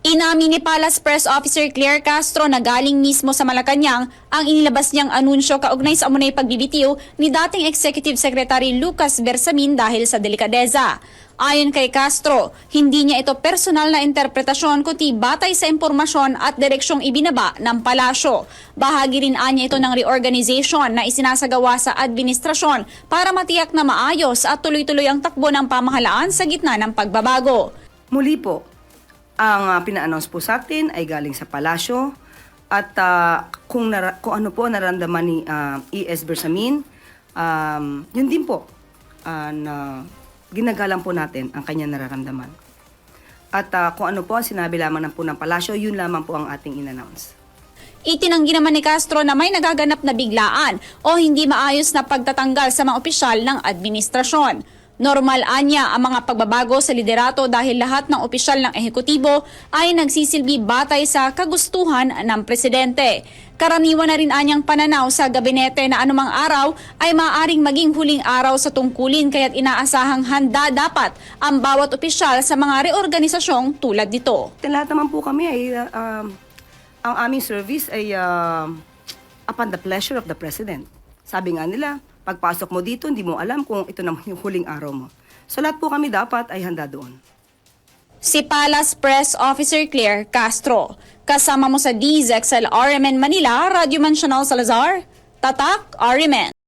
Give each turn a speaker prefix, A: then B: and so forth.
A: Inamin ni Palace Press Officer Claire Castro na galing mismo sa Malacanang ang inilabas niyang anunsyo kaugnay sa umunay pagbibitiw ni dating Executive Secretary Lucas Bersamin dahil sa delikadeza. Ayon kay Castro, hindi niya ito personal na interpretasyon kundi batay sa impormasyon at direksyong ibinaba ng palasyo. Bahagi rin anya ito ng reorganization na isinasagawa sa administrasyon para matiyak na maayos at tuloy-tuloy ang takbo ng pamahalaan sa gitna ng pagbabago.
B: Muli po, ang uh, pina-announce po sa atin ay galing sa palasyo at ah, kung, nara- kung ano po naramdaman ni ah, E.S. Bersamin, um, yun din po ah, na ginagalang po natin ang kanyang nararamdaman. At ah, kung ano po ang sinabi lamang ng po ng palasyo, yun lamang po ang ating in-announce.
A: Itinanggi naman ni Castro na may nagaganap na biglaan o hindi maayos na pagtatanggal sa mga opisyal ng administrasyon. Normal anya ang mga pagbabago sa liderato dahil lahat ng opisyal ng ehekutibo ay nagsisilbi batay sa kagustuhan ng presidente. Karaniwan na rin anyang pananaw sa gabinete na anumang araw ay maaaring maging huling araw sa tungkulin kaya't inaasahang handa dapat ang bawat opisyal sa mga reorganisasyong tulad nito.
B: Lahat naman po kami ay, ah, um, ang aming service ay ah, upon the pleasure of the President. Sabi nga nila, pagpasok mo dito, hindi mo alam kung ito naman yung huling araw mo. So lahat po kami dapat ay handa doon.
A: Si Palace Press Officer Claire Castro. Kasama mo sa DZXL RMN Manila, Radyo Man Chanel Salazar, Tatak RMN.